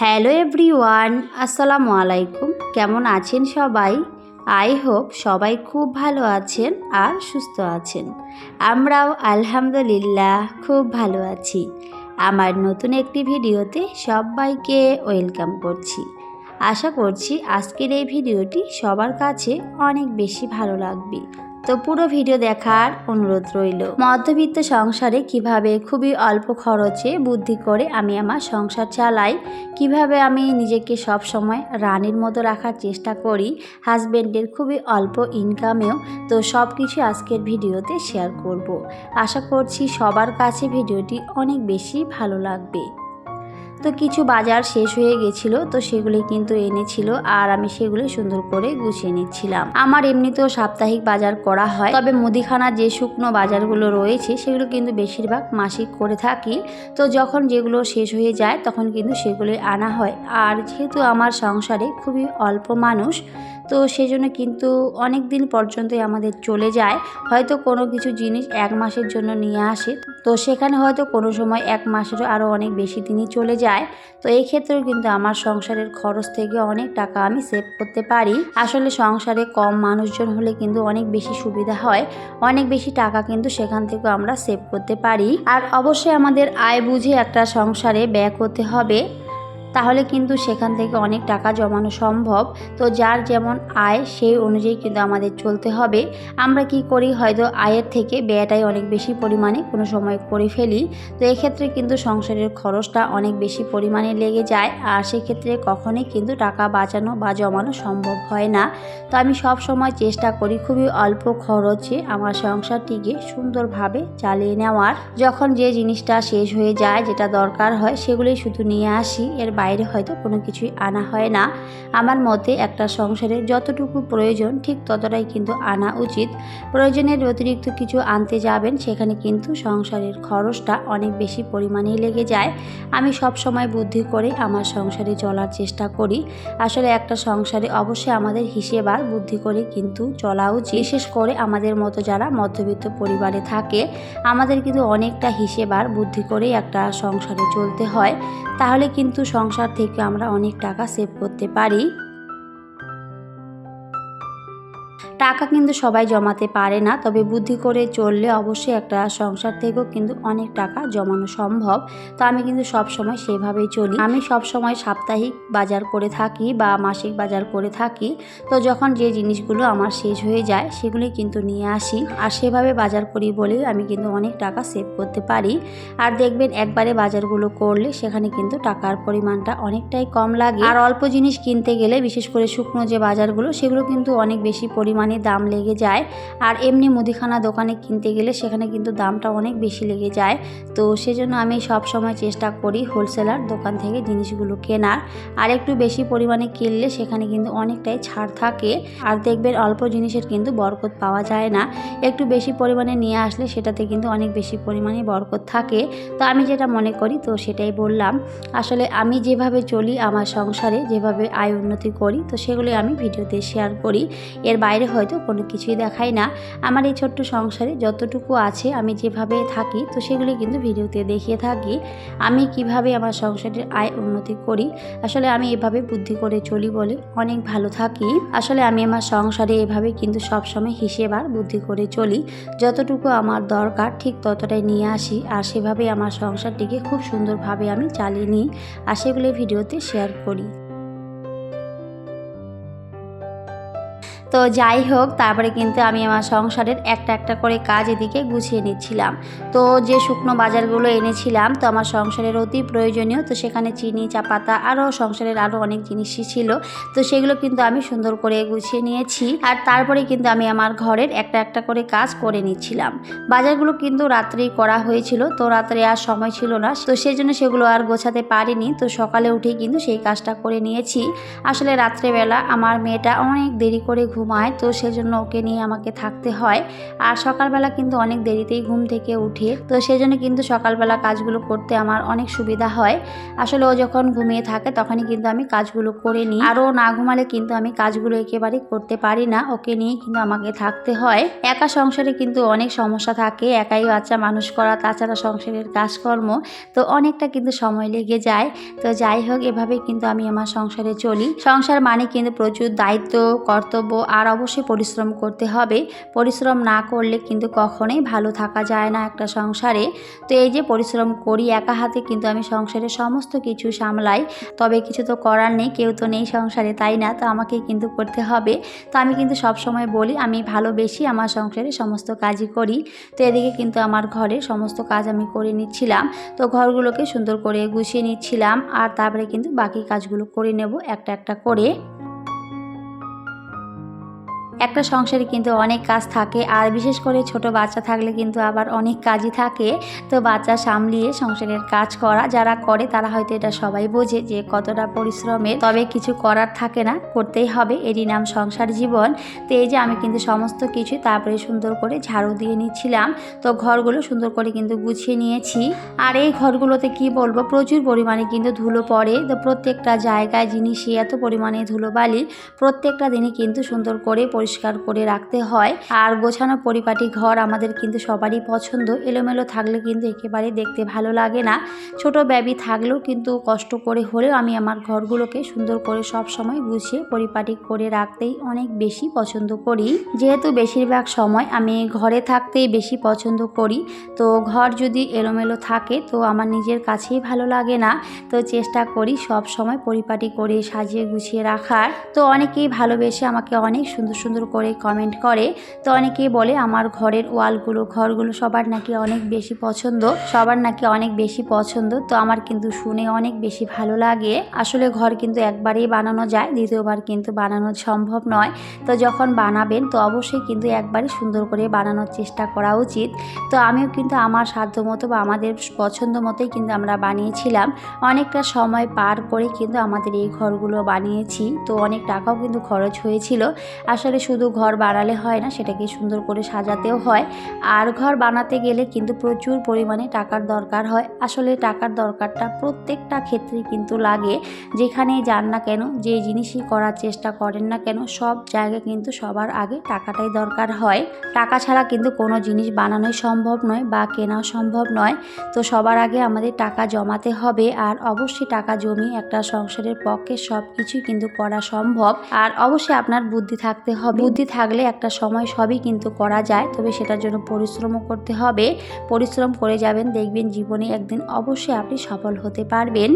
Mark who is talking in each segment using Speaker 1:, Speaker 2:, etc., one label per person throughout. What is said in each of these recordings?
Speaker 1: Hello everyone, আসসালামু আলাইকুম। কেমন আছেন সবাই? আই হোপ সবাই খুব ভালো আছেন আর সুস্থ আছেন। আমরাও আলহামদুলিল্লাহ খুব ভালো আছি। আমার নতুন একটি ভিডিওতে সবাইকে ওয়েলকাম করছি। আশা করছি আজকের এই ভিডিওটি সবার কাছে অনেক বেশি ভালো লাগবে। তো পুরো ভিডিও দেখার অনুরোধ রইল মধ্যবিত্ত সংসারে কীভাবে খুবই অল্প খরচে বুদ্ধি করে আমি আমার সংসার চালাই, কীভাবে আমি নিজেকে সব সময় রানীর মতো রাখার চেষ্টা করি হাজব্যান্ডের খুবই অল্প ইনকামেও তো সব কিছু আজকের ভিডিওতে শেয়ার করব। আশা করছি সবার কাছে ভিডিওটি অনেক বেশি ভালো লাগবে তো কিছু বাজার শেষ হয়ে গেছিল, তো সেগুলি কিন্তু এনেছিল আর আমি সেগুলি সুন্দর করে গুছিয়ে নিচ্ছিলাম। আমার এমনিতেও সাপ্তাহিক বাজার করা হয়, তবে মুদিখানা যে শুকনো বাজারগুলো রয়েছে সেগুলো কিন্তু বেশিরভাগ মাসিক করে থাকি। তো যখন যেগুলো শেষ হয়ে যায় তখন কিন্তু সেগুলি আনা হয়। আর যেহেতু আমার সংসারে খুবই অল্প মানুষ তো সেজন্য কিন্তু অনেক দিন পর্যন্তই আমাদের চলে যায়। হয়তো কোনো কিছু জিনিস এক মাসের জন্য নিয়ে আসে। তো সেখানে হয়তো কোনো সময় এক মাসেরও আরও অনেক বেশি দিনই চলে যায়। তো এই ক্ষেত্রেও কিন্তু আমার সংসারের খরচ থেকে অনেক টাকা আমি সেভ করতে পারি। আসলে সংসারে কম মানুষজন হলে কিন্তু অনেক বেশি সুবিধা হয়। অনেক বেশি টাকা কিন্তু সেখান থেকেও আমরা সেভ করতে পারি। আর অবশ্যই আমাদের আয় বুঝে একটা সংসারে ব্যয় করতে হবে। তাহলে কিন্তু সেখান থেকে অনেক টাকা জমানো সম্ভব। তো যার যেমন আয়, সেই অনুযায়ী কিন্তু আমাদের চলতে হবে। আমরা কি করি? হয়তো আয়ের থেকে ব্যয়টাই অনেক বেশি পরিমাণে কোনো সময় করে ফেলি। তো এক্ষেত্রে কিন্তু সংসারের খরচটা অনেক বেশি পরিমাণে লেগে যায়। আর সেক্ষেত্রে কখনোই কিন্তু টাকা বাঁচানো বা জমানো সম্ভব হয় না। তো আমি সব সময় চেষ্টা করি খুবই অল্প খরচে আমার সংসারটিকে সুন্দরভাবে চালিয়ে নেওয়ার। যখন যে জিনিসটা শেষ হয়ে যায়, যেটা দরকার হয়, সেগুলোই শুধু নিয়ে আসি। এর বাইরে হয়তো কোনো কিছুই আনা হয় না। আমার মতে একটা সংসারে যতটুকু প্রয়োজন, ঠিক ততটাই কিন্তু আনা উচিত। প্রয়োজনের অতিরিক্ত কিছু আনতে যাবেন, সেখানে কিন্তু সংসারের খরচটা অনেক বেশি পরিমাণে লেগে যায়। আমি সব সময় বুদ্ধি করে আমার সংসারে চলার চেষ্টা করি। আসলে একটা সংসারে অবশ্যই আমাদের হিসেব আর বুদ্ধি করে কিন্তু চলা উচিত। বিশেষ করে আমাদের মতো যারা মধ্যবিত্ত পরিবারে থাকে, আমাদের কিন্তু অনেকটা হিসেব আর বুদ্ধি করেই একটা সংসারে চলতে হয়। তাহলে কিন্তু সংসার থেকে আমরা অনেক টাকা সেভ করতে পারি। টাকা কিন্তু সবাই জমাতে পারে না, তবে বুদ্ধি করে চললে অবশ্যই একটা সংসার থেকেও কিন্তু অনেক টাকা জমানো সম্ভব। তো আমি কিন্তু সব সময় সেভাবেই চলি। আমি সব সময় সাপ্তাহিক বাজার করে থাকি বা মাসিক বাজার করে থাকি। তো যখন যে জিনিসগুলো আমার শেষ হয়ে যায় সেগুলি কিন্তু নিয়ে আসি। আর সেভাবে বাজার করি বলে আমি কিন্তু অনেক টাকা সেভ করতে পারি। আর দেখবেন একবারে বাজারগুলো করলে সেখানে কিন্তু টাকার পরিমাণটা অনেকটাই কম লাগে। আর অল্প জিনিস কিনতে গেলে, বিশেষ করে শুকনো যে বাজারগুলো, সেগুলো কিন্তু অনেক বেশি পরিমাণে দাম লেগে যায়। আর এমনি মুদিখানা দোকানে কিনতে গেলে সেখানে কিন্তু দামটা অনেক বেশি লেগে যায়। তো সেজন্য আমি সব সময় চেষ্টা করি হোলসেলার দোকান থেকে জিনিসগুলো কেনার। আর একটু বেশি পরিমাণে কিনলে সেখানে কিন্তু অনেকটাই ছাড় থাকে। আর দেখবেন অল্প জিনিসের কিন্তু বরকত পাওয়া যায় না। একটু বেশি পরিমাণে নিয়ে আসলে সেটাতে কিন্তু অনেক বেশি পরিমাণে বরকত থাকে। তো আমি যেটা মনে করি তো সেটাই বললাম। আসলে আমি যেভাবে চলি আমার সংসারে, যেভাবে আয় উন্নতি করি তো সেগুলি আমি ভিডিওতে শেয়ার করি। এর বাইরে হয়তো কোনো কিছুই দেখাই না। আমার এই ছোট্ট সংসারে যতটুকু আছে আমি যেভাবে থাকি, তো সেগুলি কিন্তু ভিডিওতে দেখিয়ে থাকি। আমি কীভাবে আমার সংসারের আয় উন্নতি করি, আসলে আমি এভাবে বুদ্ধি করে চলি বলে অনেক ভালো থাকি। আসলে আমি আমার সংসারে এভাবে কিন্তু সবসময় হিসেব আর বুদ্ধি করে চলি। যতটুকু আমার দরকার ঠিক ততটাই নিয়ে আসি, আর সেভাবে আমার সংসারটিকে খুব সুন্দরভাবে আমি চালিয়ে নিই, আর সেগুলি ভিডিওতে শেয়ার করি। তো যাই হোক, তারপরে কিন্তু আমি আমার সংসারের একটা একটা করে কাজ এদিকে গুছিয়ে নিচ্ছিলাম। তো যে শুকনো বাজারগুলো এনেছিলাম, তো আমার সংসারের অতি প্রয়োজনীয়, তো সেখানে চিনি, চা পাতা আরও সংসারের আরও অনেক জিনিসই ছিল। তো সেগুলো কিন্তু আমি সুন্দর করে গুছিয়ে নিয়েছি আর তারপরে কিন্তু আমি আমার ঘরের একটা একটা করে কাজ করে নিচ্ছিলাম। বাজারগুলো কিন্তু রাত্রেই করা হয়েছিল, তো রাত্রে আর সময় ছিল না, তো সেই জন্য সেগুলো আর গোছাতে পারিনি। তো সকালে উঠেই কিন্তু সেই কাজটা করে নিয়েছি। আসলে রাত্রেবেলা আমার মেয়েটা অনেক দেরি করে ঘুম ঘুমায়, তো সেজন্য ওকে নিয়ে আমাকে থাকতে হয়। আর সকালবেলা কিন্তু অনেক দেরিতেই ঘুম থেকে উঠে, তো সেজন্য কিন্তু সকালবেলা কাজগুলো করতে আমার অনেক সুবিধা হয়। আসলে ও যখন ঘুমিয়ে থাকে তখনই কিন্তু আমি কাজগুলো করে নিই। আর ও না ঘুমালে কিন্তু আমি কাজগুলো একেবারেই করতে পারি না, ওকে নিয়ে কিন্তু আমাকে থাকতে হয়। একা সংসারে কিন্তু অনেক সমস্যা থাকে, একাই বাচ্চা মানুষ করা, তাছাড়া সংসারের কাজকর্ম, তো অনেকটা কিন্তু সময় লেগে যায়। তো যাই হোক এভাবে কিন্তু আমি আমার সংসারে চলি। সংসার মানে কিন্তু প্রচুর দায়িত্ব, কর্তব্য আর অবশ্যই পরিশ্রম করতে হবে। পরিশ্রম না করলে কিন্তু কখনোই ভালো থাকা যায় না একটা সংসারে। তো এই যে পরিশ্রম করি একা হাতে কিন্তু আমি সংসারে সমস্ত কিছু সামলাই। তবে কিছু তো করার নেই, কেউ তো নেই সংসারে, তাই না? তো আমাকে কিন্তু করতে হবে। তো আমি কিন্তু সব সময় বলি, আমি ভালোবেসি আমার সংসারে সমস্ত কাজই করি। তো এদিকে কিন্তু আমার ঘরে সমস্ত কাজ আমি করে নিচ্ছিলাম। তো ঘরগুলোকে সুন্দর করে গুছিয়ে নিচ্ছিলাম। আর তারপরে কিন্তু বাকি কাজগুলো করে নেব একটা একটা করে। একটা সংসারে কিন্তু অনেক কাজ থাকে, আর বিশেষ করে ছোট বাচ্চা থাকলে কিন্তু আবার অনেক কাজই থাকে। তো বাচ্চা সামলিয়ে সংসারের কাজ করা, যারা করে তারা হয়তো এটা সবাই বোঝে যে কতটা পরিশ্রমে, তবে কিছু করার থাকে না, করতেই হবে। এরই নাম সংসার জীবন। তো এই যে আমি কিন্তু সমস্ত কিছু তারপরে সুন্দর করে ঝাড়ু দিয়ে নিচ্ছিলাম। তো ঘরগুলো সুন্দর করে কিন্তু গুছিয়ে নিয়েছি। আর এই ঘরগুলোতে কি বলব, প্রচুর পরিমাণে কিন্তু ধুলো পড়ে। তো প্রত্যেকটা জায়গায় জিনিসই এত পরিমাণে ধুলোবালি, প্রত্যেকটা দিনই কিন্তু সুন্দর করে পরিষ্কার করে রাখতে হয়। আর গোছানো পরিপাটি ঘর আমাদের কিন্তু সবারই পছন্দ। এলোমেলো থাকলে কিন্তু একেবারে দেখতে ভালো লাগে না। ছোট ব্যাবি থাকলেও কিন্তু কষ্ট করে হলেও আমি আমার ঘরগুলোকে সুন্দর করে সব সময় গুছিয়ে পরিপাটি করে রাখতেই অনেক বেশি পছন্দ করি। যেহেতু বেশিরভাগ সময় আমি ঘরে থাকতেই বেশি পছন্দ করি। তো ঘর যদি এলোমেলো থাকে তো আমার নিজের কাছেই ভালো লাগে না। তো চেষ্টা করি সব সময় পরিপাটি করে সাজিয়ে গুছিয়ে রাখার। তো অনেকেই ভালোবেসে আমাকে অনেক সুন্দর সুন্দর করে কমেন্ট করে। তো অনেকেই বলে আমার ঘরের ওয়ালগুলো, ঘরগুলো সবার নাকি অনেক বেশি পছন্দ, সবার নাকি অনেক বেশি পছন্দ। তো আমার কিন্তু শুনে অনেক বেশি ভালো লাগে। আসলে ঘর কিন্তু একবারেই বানানো যায়, দ্বিতীয়বার কিন্তু বানানো সম্ভব নয়। তো যখন বানাবেন, তো অবশ্যই কিন্তু একবারই সুন্দর করে বানানোর চেষ্টা করা উচিত। তো আমিও কিন্তু আমার সাধ্য মতো বা আমাদের পছন্দ মতোই কিন্তু আমরা বানিয়েছিলাম। অনেকটা সময় পার করে কিন্তু আমাদের এই ঘরগুলো বানিয়েছি। তো অনেক টাকাও কিন্তু খরচ হয়েছিল। আসলে শুধু ঘর বানালে হয় না, সেটাকে সুন্দর করে সাজাতেও হয়। আর ঘর বানাতে গেলে কিন্তু প্রচুর পরিমাণে টাকার দরকার হয়। আসলে টাকার দরকারটা প্রত্যেকটা ক্ষেত্রে কিন্তু লাগে। যেখানেই যান না কেন, যে জিনিসই করার চেষ্টা করেন না কেন, সব জায়গায় কিন্তু সবার আগে টাকাটাই দরকার হয়। টাকা ছাড়া কিন্তু কোনো জিনিস বানানোই সম্ভব নয় বা কেনাও সম্ভব নয়। তো সবার আগে আমাদের টাকা জমাতে হবে আর অবশ্যই টাকা জমিয়ে একটা সংসারের পক্ষে সব কিছুই কিন্তু করা সম্ভব। আর অবশ্যই আপনার বুদ্ধি থাকতে হবে। বুদ্ধি থাকলে একটা সময় সবই কিন্তু করা যায়, তবে সেটার জন্য পরিশ্রমও করতে হবে। পরিশ্রম করে যাবেন, দেখবেন জীবনে একদিন অবশ্যই আপনি সফল হতে পারবেন।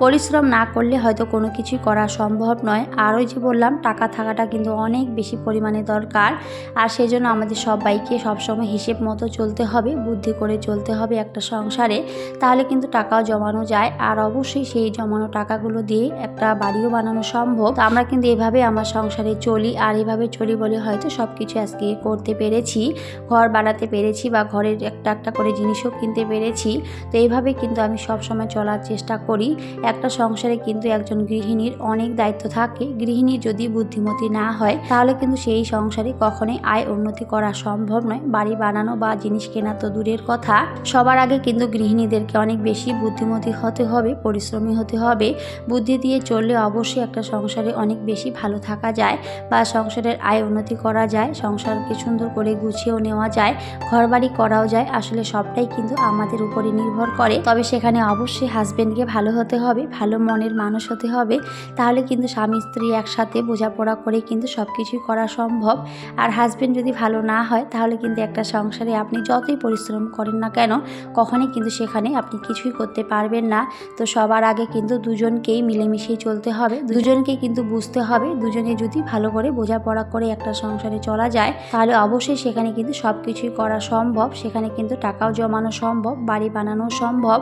Speaker 1: পরিশ্রম না করলে হয়তো কোনো কিছু করা সম্ভব নয়। আর ওই যে বললাম, টাকা থাকাটা কিন্তু অনেক বেশি পরিমাণে দরকার। আর সেজন্য আমাদের সবাইকে সবসময় হিসেব মতো চলতে হবে, বুদ্ধি করে চলতে হবে একটা সংসারে। তাহলে কিন্তু টাকাও জমানো যায়। আর অবশ্যই সেই জমানো টাকাগুলো দিয়ে একটা বাড়িও বানানো সম্ভব। তো আমরা কিন্তু এভাবে আমার সংসারে চলি, আর এভাবে চলি বলে হয়তো সব কিছু আজকে করতে পেরেছি। ঘর বানাতে পেরেছি বা ঘরের একটা একটা করে জিনিসও কিনতে পেরেছি। তো এইভাবে কিন্তু আমি সব সময় চলার চেষ্টা করি। একটা সংসারে কিন্তু একজন গৃহিণীর অনেক দায়িত্ব থাকে। গৃহিণী যদি বুদ্ধিমতী না হয়, তাহলে কিন্তু সেই সংসারে কখনোই আয় উন্নতি করা সম্ভব নয়। বাড়ি বানানো বা জিনিস কেনা তো দূরের কথা। সবার আগে কিন্তু গৃহিণীদেরকে অনেক বেশি বুদ্ধিমতী হতে হবে, পরিশ্রমী হতে হবে। বুদ্ধি দিয়ে চললে অবশ্যই একটা সংসারে অনেক বেশি ভালো থাকা যায় বা সংসারের আয় উন্নতি করা যায়, সংসারকে সুন্দর করে গুছিয়েও নেওয়া যায়, ঘরবাড়ি করাও যায়। আসলে সবটাই কিন্তু আমাদের উপরে নির্ভর করে। তবে সেখানে অবশ্যই হাজব্যান্ডকে ভালো হতে হবে। ভালো মনের মানুষ হতে হবে, তাহলে কিন্তু স্বামী স্ত্রী একসাথে বোঝাপড়া করে কিন্তু সব কিছুই করা সম্ভব। আর হাজব্যান্ড যদি ভালো না হয়, তাহলে কিন্তু একটা সংসারে আপনি যতই পরিশ্রম করেন না কেন, কখনই কিন্তু সেখানে আপনি কিছুই করতে পারবেন না। তো সবার আগে কিন্তু দুজনকেই মিলেমিশেই চলতে হবে দুজনকে কিন্তু বুঝতে হবে, দুজনে যদি ভালো করে বোঝাপড়া করে একটা সংসারে চলা যায়, তাহলে অবশ্যই সেখানে কিন্তু সব কিছুই করা সম্ভব, সেখানে কিন্তু টাকাও জমানো সম্ভব, বাড়ি বানানো সম্ভব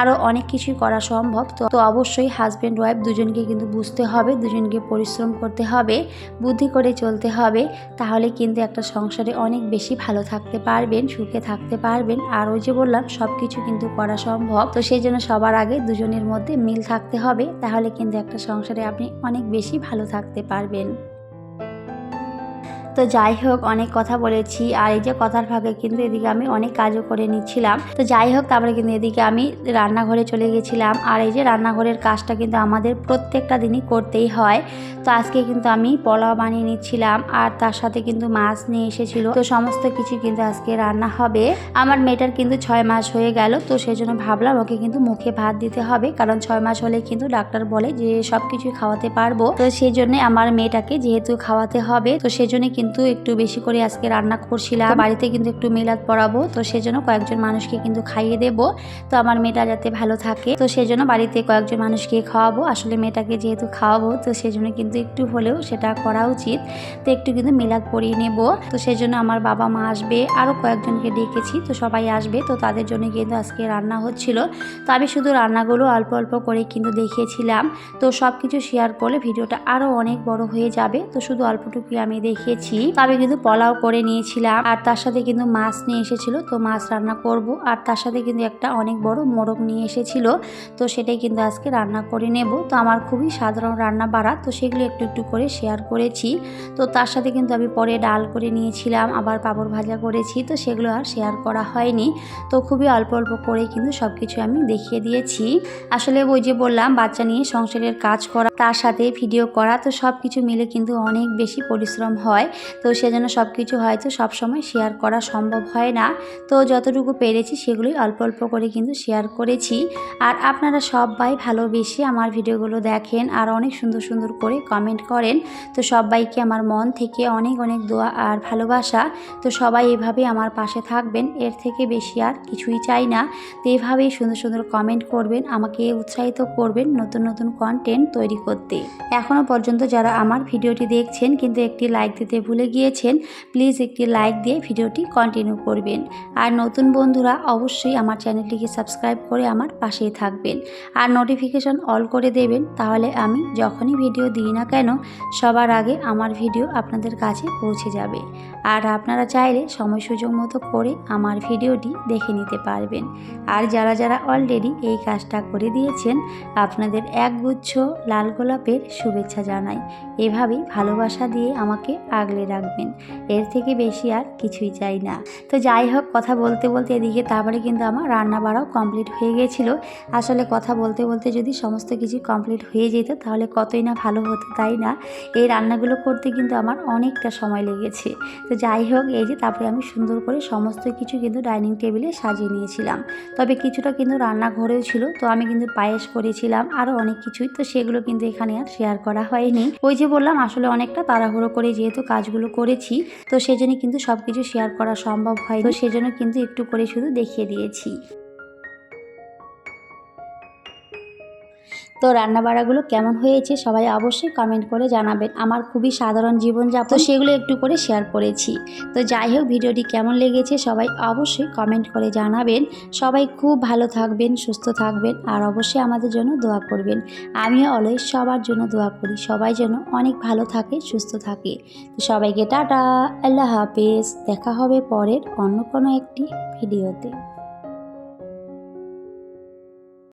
Speaker 1: আরও অনেক কিছুই করা সম্ভব। তো অবশ্যই হাজব্যান্ড ওয়াইফ দুজনকে কিন্তু বুঝতে হবে, দুজনকে পরিশ্রম করতে হবে, বুদ্ধি করে চলতে হবে, তাহলে কিন্তু একটা সংসারে অনেক বেশি ভালো থাকতে পারবেন, সুখে থাকতে পারবেন। আর ওই যে বললাম সব কিছু কিন্তু করা সম্ভব। তো সেই জন্য সবার আগে দুজনের মধ্যে মিল থাকতে হবে, তাহলে কিন্তু একটা সংসারে আপনি অনেক বেশি ভালো থাকতে পারবেন। তো যাই হোক, অনেক কথা বলেছি। আর এই যে কথার ফাঁকে কিন্তু এদিকে আমি অনেক কাজও করে নিচ্ছিলাম। তো যাই হোক, তারপরে কিন্তু এদিকে আমি রান্নাঘরে চলে গেছিলাম। আর এই যে রান্নাঘরের কাজটা কিন্তু আমাদের প্রত্যেকটা দিনই করতেই হয়। তো আজকে কিন্তু আমি পোলাও বানিয়ে নিচ্ছিলাম। আর তার সাথে কিন্তু মাছ নিয়ে এসেছিল। তো সমস্ত কিছু কিন্তু আজকে রান্না হবে। আমার মেয়েটার কিন্তু ছয় মাস হয়ে গেল। তো সেই জন্য ভাবলাম ওকে কিন্তু মুখে ভাত দিতে হবে। কারণ ছয় মাস হলে কিন্তু ডাক্তার বলে যে সব কিছুই খাওয়াতে পারব। তো সেই জন্য আমার মেয়েটাকে যেহেতু খাওয়াতে হবে, তো সেই জন্য কিন্তু একটু বেশি করে আজকে রান্না করছিলাম। বাড়িতে কিন্তু একটু মিলাদ পড়াবো, তো সেজন্য কয়েকজন মানুষকে কিন্তু খাইয়ে দেব। তো আমার মেয়েটা যাতে ভালো থাকে, তো সেজন্য বাড়িতে কয়েকজন মানুষকে খাওয়াবো। আসলে মেয়েটাকে যেহেতু খাওয়াবো, তো সেজন্য কিন্তু একটু হলেও সেটা করা উচিত। তো একটু কিন্তু মিলাদ পরিয়ে নেব। তো সেজন্য আমার বাবা মা আসবে আরও কয়েকজনকে ডেকেছি, তো সবাই আসবে। তো তাদের জন্য কিন্তু আজকে রান্না হচ্ছিল। তো আমি শুধু রান্নাগুলো অল্প অল্প করে কিন্তু দেখিয়েছিলাম। তো সব কিছু শেয়ার করলে ভিডিওটা আরও অনেক বড় হয়ে যাবে। তো শুধু অল্পটুকুই আমি দেখিয়েছি। তো আমি কিন্তু পোলাও করে নিয়েছিলাম। আর তার সাথে কিন্তু মাছ নিয়ে এসেছিল, তো মাছ রান্না করব। আর তার সাথে কিন্তু একটা অনেক বড় মোরগ নিয়ে এসেছিল, তো সেটাই কিন্তু আজকে রান্না করে নেব। তো আমার খুবই সাধারণ রান্না বাড়া, তো সেগুলো একটু একটু করে শেয়ার করেছি। তো তার সাথে কিন্তু আমি পরে ডাল করে নিয়েছিলাম, আবার পাঁপড় ভাজা করেছি, তো সেগুলো আর শেয়ার করা হয়নি। তো খুবই অল্প অল্প করে কিন্তু সব কিছু আমি দেখিয়ে দিয়েছি। আসলে ওই যে বললাম, বাচ্চা নিয়ে সংসারের কাজ করা, তার সাথে ভিডিও করা, তো সব কিছু মিলে কিন্তু অনেক বেশি পরিশ্রম হয়। তো সেজন্য সব কিছু হয়তো সবসময় শেয়ার করা সম্ভব হয় না। তো যতটুকু পেরেছি সেগুলোই অল্প অল্প করে কিন্তু শেয়ার করেছি। আর আপনারা সবাই ভালোবেসে আমার ভিডিওগুলো দেখেন আর অনেক সুন্দর সুন্দর করে কমেন্ট করেন। তো সবাইকে আমার মন থেকে অনেক অনেক দোয়া আর ভালোবাসা। তো সবাই এভাবে আমার পাশে থাকবেন, এর থেকে বেশি আর কিছুই চাই না। তো এভাবেই সুন্দর সুন্দর কমেন্ট করবেন, আমাকে উৎসাহিত করবেন নতুন নতুন কন্টেন্ট তৈরি করতে। এখনও পর্যন্ত যারা আমার ভিডিওটি দেখছেন কিন্তু একটি লাইক দিতে ভুলে গিয়েছেন প্লিজ একটি লাইক দিয়ে ভিডিওটি কন্টিনিউ করবেন। আর নতুন বন্ধুরা অবশ্যই আমার চ্যানেলটিকে সাবস্ক্রাইব করে আমার পাশেই থাকবেন। আর নোটিফিকেশন অল করে দেবেন, তাহলে আমি যখনই ভিডিও দিই না কেন, সবার আগে আমার ভিডিও আপনাদের কাছে পৌঁছে যাবে। আর আপনারা চাইলে সময় সুযোগ মতো করে আমার ভিডিওটি দেখে নিতে পারবেন। আর যারা যারা অলরেডি এই কাজটা করে দিয়েছেন, আপনাদের একগুচ্ছ লাল গোলাপের শুভেচ্ছা জানাই। এভাবেই ভালোবাসা দিয়ে আমাকে আগলে রাখবেন। এর থেকে বেশি আর কিছুই চাই না। তো যাই হোক, কথা বলতে বলতে এদিকে তারপরে কিন্তু আমার রান্না বাড়াও কমপ্লিট হয়ে গেছিল। আসলে কথা বলতে বলতে যদি সমস্ত কিছু কমপ্লিট হয়ে যেত, তাহলে কতই না ভালো হতো, তাই না? এই রান্নাগুলো করতে কিন্তু আমার অনেকটা সময় লেগেছে। তো যাই হোক, এই যে তারপরে আমি সুন্দর করে সমস্ত কিছু কিন্তু ডাইনিং টেবিলে সাজিয়ে নিয়েছিলাম। তবে কিছুটা কিন্তু রান্নাঘরেও ছিল, তো আমি কিন্তু পায়েস করেছিলাম আরও অনেক কিছুই। তো সেগুলো কিন্তু এখানে আর শেয়ার করা হয়নি। ওই যে বললাম, আসলে অনেকটা তাড়াহুড়ো করে যেহেতু কাজগুলো করেছি, তো সেজন্য কিন্তু সব কিছু শেয়ার করা সম্ভব হয় তো সেজন্য কিন্তু একটু করে শুধু দেখিয়ে দিয়েছি। তো রান্নাবাড়াগুলো কেমন হয়েছে সবাই অবশ্যই কমেন্ট করে জানাবেন। আমার খুবই সাধারণ জীবনযাপন। সেগুলো একটু করে শেয়ার করেছি। তো যাই হোক, ভিডিওটি কেমন লেগেছে সবাই অবশ্যই কমেন্ট করে জানাবেন। সবাই খুব ভালো থাকবেন, সুস্থ থাকবেন আর অবশ্যই আমাদের জন্য দোয়া করবেন। আমিও অলওয়েজ সবার জন্য দোয়া করি। সবাই যেন অনেক ভালো থাকে, সুস্থ থাকে। তো সবাইকে টাটা, আল্লাহ হাফেজ। দেখা হবে পরের অন্য কোনো একটি ভিডিওতে।